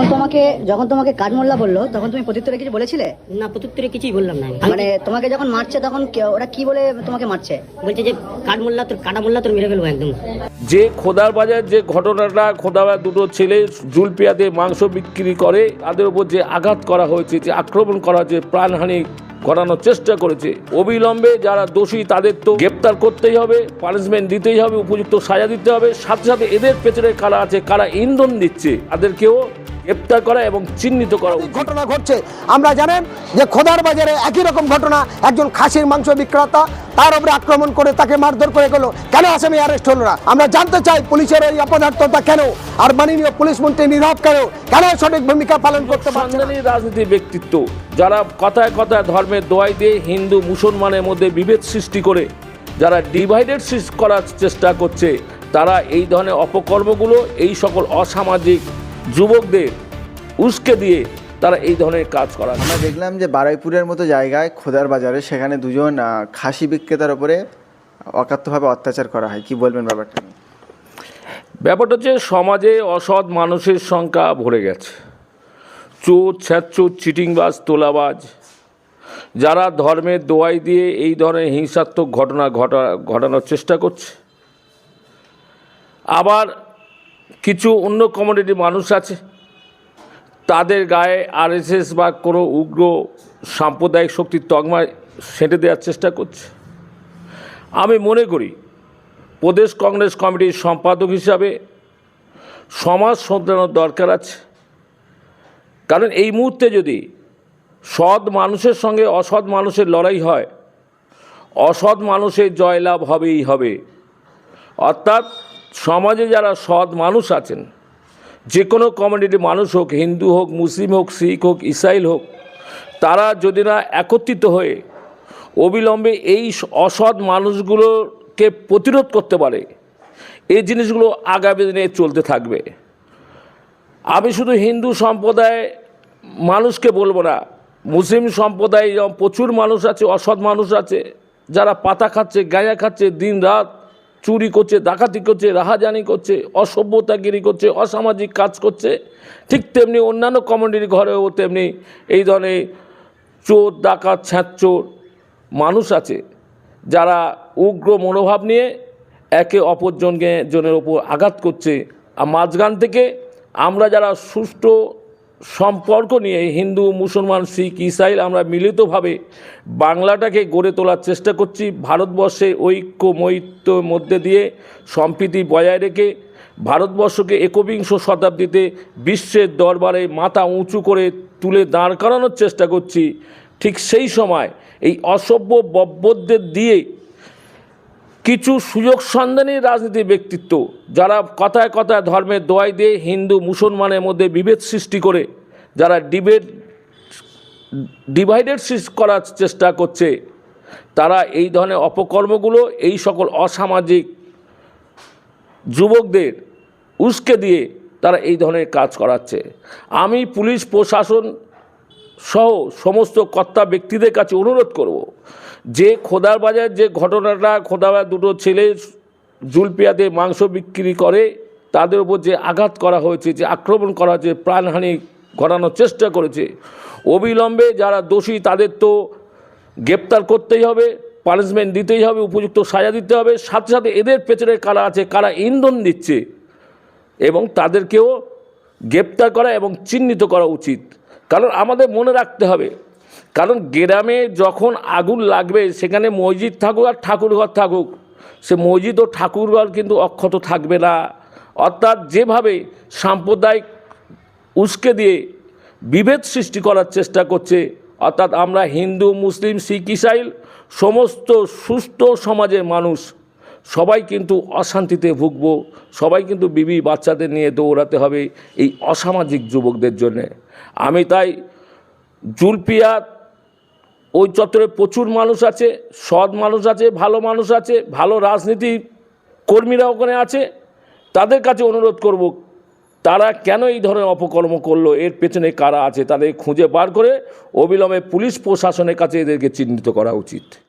যখন তোমাকে যখন তোমাকে কাঠমোল্লা বলল তখন তুমি প্রত্যুত্তরে কিছু বলেছিলে? না প্রত্যুত্তরে কিছুই বললাম না আমি। মানে তোমাকে যখন মারছে তখন কে- ওরা কি বলে তোমাকে মারছে? বলছে যে কাঠ মোল্লা তোর কাটা মোল্লা তোর মেরে ফেলব একদম। যে খোদার বাজার যে ঘটনাটা খোদার দুটো ছেলে জুলপিয়াতে মাংস বিক্রি করে তাদের উপর যে আঘাত করা হয়েছে যে আক্রমণ করা হয়েছে প্রাণহানি করানোর চেষ্টা করেছে অবিলম্বে যারা দোষী তাদের তো গ্রেপ্তার করতেই হবে পানিশমেন্ট দিতেই হবে উপযুক্ত সাজা দিতে হবে। সাথে সাথে এদের পেছনে কারা আছে কারা ইন্ধন দিচ্ছে তাদেরকেও গ্রেপ্তার করা এবং চিহ্নিত করা ঘটনা ঘটছে। আমরা জানেন যে খোদার বাজারে একই রকম ঘটনা একজন খাসির মাংস বিক্রেতা তার উপরে আক্রমণ করে তাকে মারধর করে গেল। কেন আসামি অ্যারেস্ট হলো না? আমরা জানতে চাই পুলিশের এই অপদার্থতা কেন? আর মাননীয় পুলিশ মন্ত্রী নীরব কেন? কেন সঠিক ভূমিকা পালন করতে পারছে না? সন্ধানী রাজনীতির ব্যক্তিত্ব যারা কথায় কথায় ধর্মের দোয়াই দিয়ে হিন্দু মুসলমানের মধ্যে বিভেদ সৃষ্টি করে যারা ডিভাইডেড সৃষ্টি করার চেষ্টা করছে তারা এই ধরনের অপকর্মগুলো এই সকল অসামাজিক যুবকদের উস্কে দিয়ে তারা এই ধরনের কাজ করা আমরা দেখলাম যে বারুইপুরের মতো জায়গায় খোদার বাজারে সেখানে দুজন খাসি বিক্রেতার উপরে অকাত্যভাবে অত্যাচার করা হয়। কি বলবেন ব্যাপারটা ব্যাপারটা হচ্ছে সমাজে অসৎ মানুষের সংখ্যা ভরে গেছে। চোর ছ্যাচোর চিটিংবাজ তোলাবাজ যারা ধর্মের দোয়াই দিয়ে এই ধরনের হিংসাত্মক ঘটনা ঘটা ঘটানোর চেষ্টা করছে। আবার কিছু অন্য কমিউনিটির মানুষ আছে, তাদের গায়ে আরএসএস বা কোনো উগ্র সাম্প্রদায়িক শক্তির তকমায় সেঁটে দেওয়ার চেষ্টা করছে। আমি মনে করি, প্রদেশ কংগ্রেস কমিটির সম্পাদক হিসাবে সমাজ শোধরানোর দরকার আছে। কারণ এই মুহূর্তে যদি সৎ মানুষের সঙ্গে অসৎ মানুষের লড়াই হয়, অসৎ মানুষের জয়লাভ হবেই হবে। অর্থাৎ সমাজে যারা সৎ মানুষ আছেন, যে কোনো কমিউনিটির মানুষ হোক, হিন্দু হোক, মুসলিম হোক, শিখ হোক, ইসাইল হোক, তারা যদি না একত্রিত হয়ে অবিলম্বে এই অসৎ মানুষগুলোকে প্রতিরোধ করতে পারে, এই জিনিসগুলো আগামী দিনে চলতে থাকবে। আমি শুধু হিন্দু সম্প্রদায় মানুষকে বলব না, মুসলিম সম্প্রদায় প্রচুর মানুষ আছে, অসৎ মানুষ আছে, যারা পাতা খাচ্ছে, গাঁজা খাচ্ছে দিন রাত চুরি করছে, ডাকাতি করছে, রাহাজানি করছে, অসভ্যতাগিরি করছে, অসামাজিক কাজ করছে। ঠিক তেমনি অন্যান্য কমিউনিটির ঘরেও তেমনি এই ধরনের চোর, ডাকাত ছ্যাঁচোর মানুষ আছে যারা উগ্র মনোভাব নিয়ে একে অপরজনকে জনের ওপর আঘাত করছে। আর মাঝখান থেকে আমরা যারা সুষ্ঠু সম্পর্ক নিয়ে হিন্দু, মুসলমান, শিখ, ইসাইল আমরা মিলিতভাবে বাংলাটাকে গড়ে তোলার চেষ্টা করছি। ভারতবর্ষে ঐক্য মৈত্যর মধ্যে দিয়ে সম্প্রীতি বজায় রেখে ভারতবর্ষকে একবিংশ শতাব্দীতে বিশ্বের দরবারে মাথা উঁচু করে তুলে দাঁড় করানোর চেষ্টা করছি। ঠিক সেই সময় এই অসভ্য বব্বদের দিয়ে কিছু সুযোগ সন্ধানী রাজনীতির ব্যক্তিত্ব, যারা কথায় কথায় ধর্মের দোয়াই দিয়ে হিন্দু মুসলমানের মধ্যে বিভেদ সৃষ্টি করে, যারা ডিবেট, ডিভাইডেড সৃষ্টি করার চেষ্টা করছে, তারা এই ধরনের অপকর্মগুলো এই সকল অসামাজিক যুবকদের উস্কে দিয়ে তারা এই ধরনের কাজ করাচ্ছে। আমি পুলিশ প্রশাসন সহ সমস্ত কর্তা ব্যক্তিদের কাছে অনুরোধ করব, যে খোদার বাজার যে ঘটনাটা, খোদার দুটো ছেলে জুলপিয়াতে মাংস বিক্রি করে, তাদের উপর যে আঘাত করা হয়েছে, যে আক্রমণ করা হয়েছে, প্রাণহানি ঘটানোর চেষ্টা করেছে, অবিলম্বে যারা দোষী, তাদের তো গ্রেপ্তার করতেই হবে, পানিশমেন্ট দিতেই হবে, উপযুক্ত সাজা দিতে হবে, সাথে সাথে এদের পেছনে কারা আছে, কারা ইন্ধন দিচ্ছে, এবং তাদেরকেও গ্রেপ্তার করা এবং চিহ্নিত করা উচিত। কারণ আমাদের মনে রাখতে হবে, কারণ গ্রামে যখন আগুন লাগবে, সেখানে মসজিদ থাকুক আর ঠাকুরঘর থাকুক, সে মসজিদ ও ঠাকুরঘর কিন্তু অক্ষত থাকবে না। অর্থাৎ যেভাবে সাম্প্রদায়িক উস্কে দিয়ে বিভেদ সৃষ্টি করার চেষ্টা করছে, অর্থাৎ আমরা হিন্দু, মুসলিম, শিখ ইসাইল সমস্ত সুস্থ সমাজের মানুষ সবাই কিন্তু অশান্তিতে ভুগব, সবাই কিন্তু বিবি বাচ্চাদের নিয়ে দৌড়াতে হবে এই অসামাজিক যুবকদের জন্যে। আমি তাই জুলপিয়া ওই চত্বরে প্রচুর মানুষ আছে, সৎ মানুষ আছে, ভালো মানুষ আছে, ভালো রাজনীতি কর্মীরা ওখানে আছে, তাদের কাছে অনুরোধ করব, তারা কেন এই ধরনের অপকর্ম করল, এর পেছনে কারা আছে, তাদের খুঁজে বার করে অবিলম্বে পুলিশ প্রশাসনের কাছে এদেরকে চিহ্নিত করা উচিত।